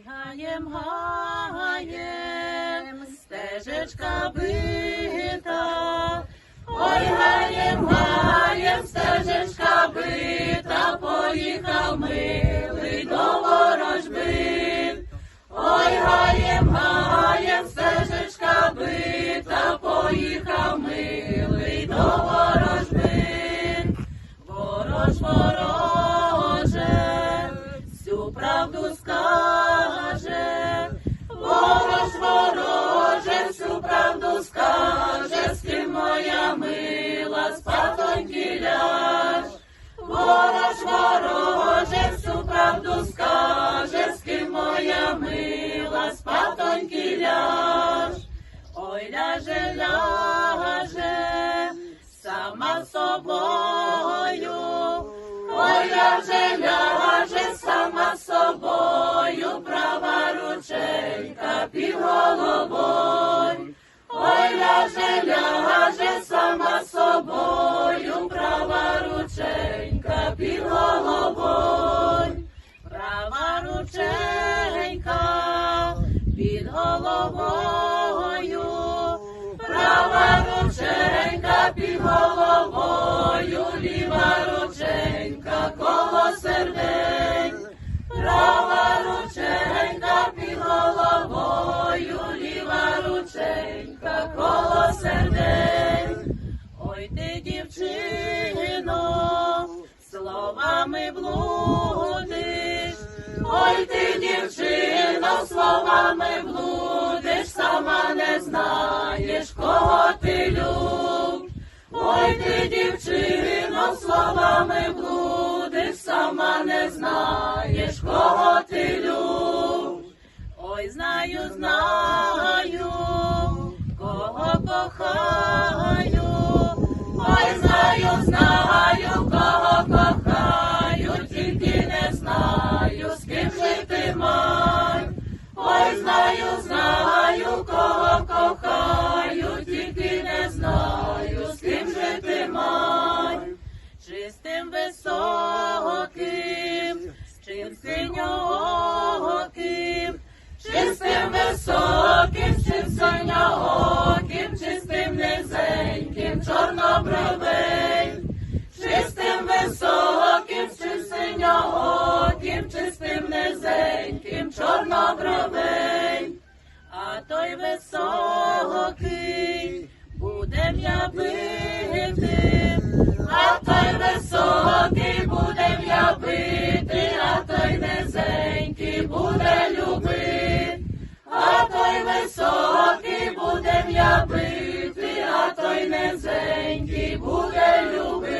Ой, гаєм, гаєм, стежечка бита, ой, гаєм, гаєм, стежечка бита, поїхав милий до ворожбин. Ой, гаєм, гаєм, стежечка бита, поїхав милий до ворожбин. Ворож, вороже, всю правду скаже, вороже, всю правду скаже, з ким моя мила спатоньки ляж. Ворож, вороже, всю правду скаже, з ким моя мила спатоньки ляж. Ой, ляже, ляже, сама собою, ой, ляже, ляже, сама собою, ляже, ляже, сама собою, права рученька словами блудиш, ой ти, дівчино, словами блудиш, сама не знаєш, кого ти люб. Ой ти, дівчино, словами блудиш, сама не знаєш, кого ти люб. Ой, знаю, знаю, Чистим високим, чим синьооким, чистим високим, чим синьооким, чистим низеньким, чорнобровим, чистим високим, чим синьооким, чистим низеньким, чорнобровим, а той високий будем я Więcej, nie będę lubił.